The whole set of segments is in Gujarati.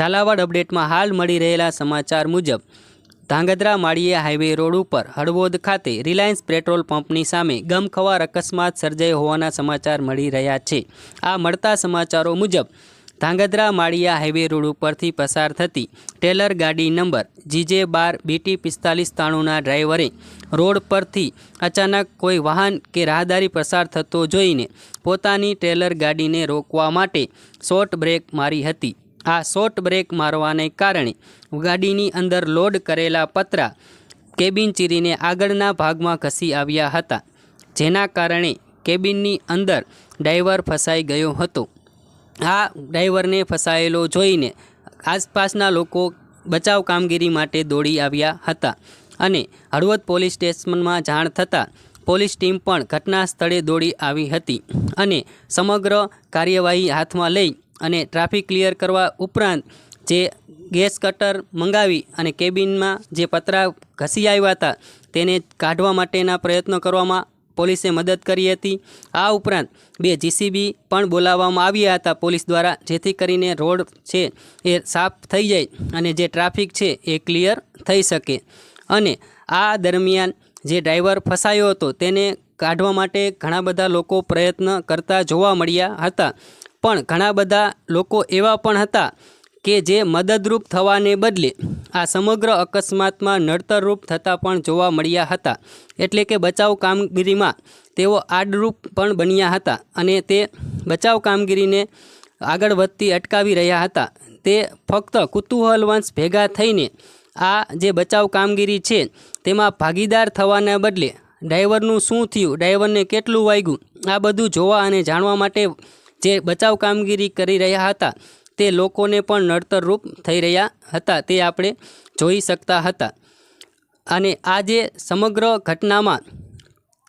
ઝાલાવાડ અપડેટમાં હાલ મળી રહેલા સમાચાર મુજબ, ધાંગધ્રા માળીયા હાઈવે રોડ ઉપર હળવોદ ખાતે રિલાયન્સ પેટ્રોલ પંપની સામે ગમખવાર અકસ્માત સર્જાઈ હોવાના સમાચાર મળી રહ્યા છે. આ મળતા સમાચારો મુજબ, ધાંગધ્રા માળીયા હાઈવે રોડ ઉપરથી પસાર થતી ટેલર ગાડી નંબર જીજે બાર બીટી પિસ્તાલીસ તાણુના ડ્રાઈવરે રોડ પરથી અચાનક કોઈ વાહન કે રાહદારી પસાર થતો જોઈને પોતાની ટેલર ગાડીને રોકવા માટે શોર્ટ બ્રેક મારી હતી. આ શોર્ટ બ્રેક મારવાને કારણે ગાડીની અંદર લોડ કરેલા પતરા કેબિન ચીરીને આગળના ભાગમાં ઘસી આવ્યા હતા, જેના કારણે કેબિનની અંદર ડ્રાઈવર ફસાઈ ગયો હતો. આ ડ્રાઈવરને ફસાયેલો જોઈને આસપાસના લોકો બચાવ કામગીરી માટે દોડી આવ્યા હતા અને હળવદ પોલીસ સ્ટેશનમાં જાણ થતાં પોલીસ ટીમ પણ ઘટના સ્થળે દોડી આવી હતી અને સમગ્ર કાર્યવાહી હાથમાં લઈ અને ટ્રાફિક ક્લિયર કરવા ઉપરાંત જે ગેસ કટર મંગાવી અને કેબિનમાં જે પતરા ઘસી આવ્યા હતા, તેને કાઢવા માટેના પ્રયત્નો કરવામાં પોલીસે મદદ કરી હતી. આ ઉપરાંત બે જીસીબી પણ બોલાવવામાં આવ્યા હતા પોલીસ દ્વારા, જેથી કરીને રોડ છે એ સાફ થઈ જાય અને જે ટ્રાફિક છે એ ક્લિયર થઈ શકે. અને આ દરમિયાન જે ડ્રાઈવર ફસાયો હતો, તેને કાઢવા માટે ઘણા બધા લોકો પ્રયત્ન કરતા જોવા મળ્યા હતા. પણ ઘણા બધા લોકો એવા પણ હતા કે જે મદદરૂપ થવાને બદલે આ સમગ્ર અકસ્માતમાં નડતરરૂપ થતાં પણ જોવા મળ્યા હતા. એટલે કે બચાવ કામગીરીમાં તેઓ આડરૂપ પણ બન્યા હતા અને તે બચાવ કામગીરીને આગળ વધતી અટકાવી રહ્યા હતા. તે ફક્ત કુતૂહલવંશ ભેગા થઈને આ જે બચાવ કામગીરી છે તેમાં ભાગીદાર થવાના બદલે ડ્રાઈવરનું શું થયું, ડ્રાઈવરને કેટલું વાગ્યું, આ બધું જોવા અને જાણવા માટે જે બચાવ કામગીરી કરી રહ્યા હતા, તે લોકોને પણ નડતરરૂપ થઈ રહ્યા હતા તે આપણે જોઈ શકતા હતા. અને આ જે સમગ્ર ઘટનામાં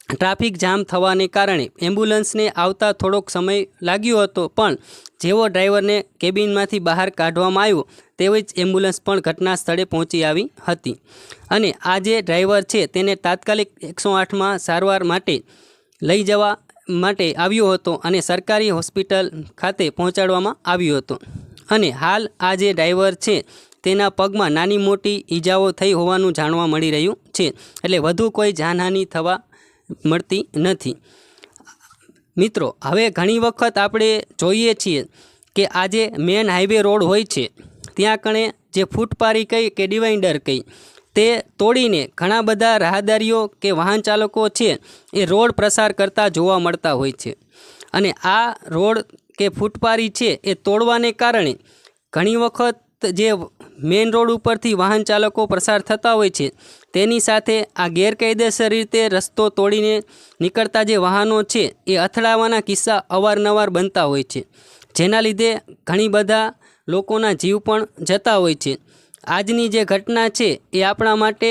ટ્રાફિક જામ થવાને કારણે એમ્બ્યુલન્સને આવતા થોડોક સમય લાગ્યો હતો, પણ જેવો ડ્રાઈવરને કેબિનમાંથી બહાર કાઢવામાં આવ્યો, તેવી જ એમ્બ્યુલન્સ પણ ઘટના સ્થળે પહોંચી આવી હતી. અને આ જે ડ્રાઈવર છે, તેને તાત્કાલિક એકસો આઠમાં સારવાર માટે લઈ જવા માટે આવ્યો હતો અને સરકારી હોસ્પિટલ ખાતે પહોંચાડવામાં આવ્યો હતો. અને હાલ આ જે ડ્રાઈવર છે, તેના પગમાં નાની મોટી ઈજાઓ થઈ હોવાનું જાણવા મળી રહ્યું છે. એટલે વધુ કોઈ જાનહાનિ થવા મળતી નથી. મિત્રો, હવે ઘણી વખત આપણે જોઈએ છીએ કે આજે મેન હાઈવે રોડ હોય છે, ત્યાં કણે જે ફૂટપારી કહી કે ડિવાઇન્ડર કહી તે તોડીને ઘણા બધા રાહદારીઓ કે વાહન ચાલકો છે એ રોડ પ્રસાર કરતા જોવા મળતા હોય છે. અને આ રોડ કે ફૂટપારી છે એ તોડવાને કારણે ઘણી વખત જે મેઇન રોડ ઉપરથી વાહન ચાલકો પ્રસાર થતા હોય છે, તેની સાથે આ ગેરકાયદેસર રીતે રસ્તો તોડીને નીકળતા જે વાહનો છે એ અથડાવાના કિસ્સા અવારનવાર બનતા હોય છે. જેના લીધે ઘણી બધા લોકોના જીવ પણ જતા હોય છે. આજની જે ઘટના છે એ આપણા માટે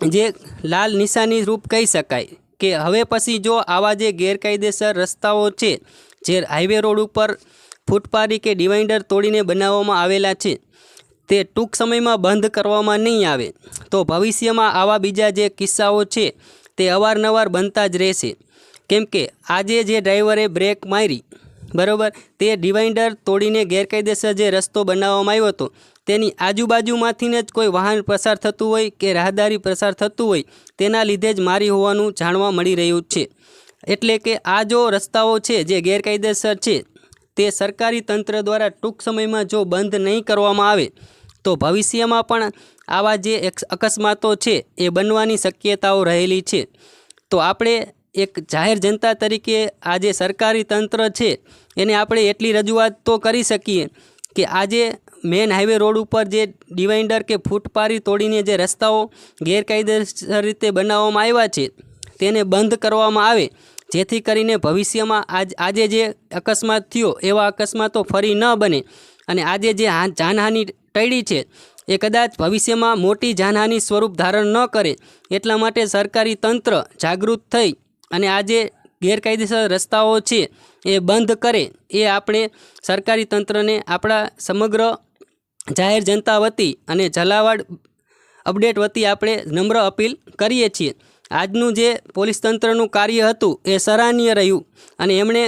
જે લાલ નિશાની રૂપ કહી શકાય કે હવે પછી જો આવા જે ગેરકાયદેસર રસ્તાઓ છે, જે હાઈવે રોડ ઉપર ફૂટપારી કે ડિવાઈડર તોડીને બનાવવામાં આવેલા છે, તે ટૂંક સમયમાં બંધ કરવામાં નહીં આવે, તો ભવિષ્યમાં આવા બીજા જે કિસ્સાઓ છે, તે અવારનવાર બનતા જ રહેશે. કેમ કે આજે જે ડ્રાઈવરે બ્રેક મારી, બરાબર, તે ડિવાઈડર તોડીને ગેરકાયદેસર જે રસ્તો બનાવવામાં આવ્યો હતો તેની આજુબાજુમાંથી જ કોઈ વાહન પસાર થતું હોય કે રાહદારી પસાર થતું હોય, તેના લીધે જ મારી હોવાનું જાણવા મળી રહ્યું છે. એટલે કે આ જો રસ્તાઓ છે જે ગેરકાયદેસર છે, તે સરકારી તંત્ર દ્વારા ટૂંક સમયમાં જો બંધ નહીં કરવામાં આવે, તો ભવિષ્યમાં પણ આવા જે અકસ્માતો છે, એ બનવાની શક્યતાઓ રહેલી છે. તો આપણે એક જાહેર જનતા તરીકે આ જે સરકારી તંત્ર છે, એને આપણે એટલી રજૂઆત તો કરી શકીએ કે આજે મેન હાઈવે રોડ ઉપર જે ડિવાઇન્ડર કે ફૂટપારી તોડીને જે રસ્તાઓ ગેરકાયદેસર રીતે બનાવવામાં આવ્યા છે, તેને બંધ કરવામાં આવે, જેથી કરીને ભવિષ્યમાં આજ, આજે જે અકસ્માત થયો, એવા અકસ્માતો ફરી ન બને. અને આજે જે જાનહાનિ ટળી છે, એ કદાચ ભવિષ્યમાં મોટી જાનહાનિ સ્વરૂપ ધારણ ન કરે, એટલા માટે સરકારી તંત્ર જાગૃત થઈ અને આજે ગેરકાયદેસર રસ્તાઓ છે, એ બંધ કરે, એ આપણે સરકારી તંત્રને આપણા સમગ્ર જાહેર જનતા વતી અને ઝાલાવાડ અપડેટ વતી આપણે નમ્ર અપીલ કરીએ છીએ. આજનું જે પોલીસ તંત્રનું કાર્ય હતું એ સરાહનીય રહ્યું અને એમણે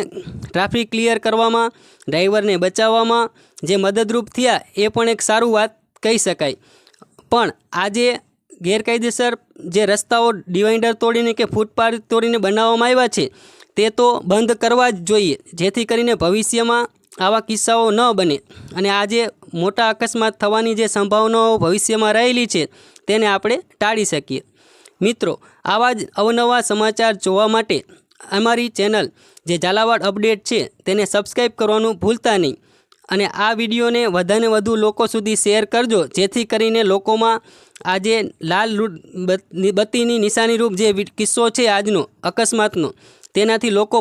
ટ્રાફિક ક્લિયર કરવામાં, ડ્રાઈવરને બચાવવામાં જે મદદરૂપ થયા એ પણ એક સારું વાત કહી શકાય. પણ આજે ગેરકાયદેસર જે રસ્તાઓ ડિવાઈડર તોડીને કે ફૂટપાથ તોડીને બનાવવામાં આવ્યા છે, તે તો બંધ કરવા જ જોઈએ, જેથી કરીને ભવિષ્યમાં આવા કિસ્સાઓ ન બને. અને આજે મોટા અકસ્માત થવાની જે સંભાવનાઓ ભવિષ્યમાં રહેલી છે, તેને આપણે ટાળી શકીએ. મિત્રો, આવા જ અવનવા સમાચાર જોવા માટે અમારી ચેનલ જે ઝાલાવાડ અપડેટ છે, તેને સબસ્ક્રાઈબ કરવાનું ભૂલતા નહીં. અને આ વિડીયોને વધારે વધુ લોકો સુધી શેર કરજો, જેથી કરીને લોકોમાં આજે લાલ બત્તીની નિશાનીરૂપ જે કિસ્સો છે આજનો, અકસ્માતનો, તેનાથી લોકો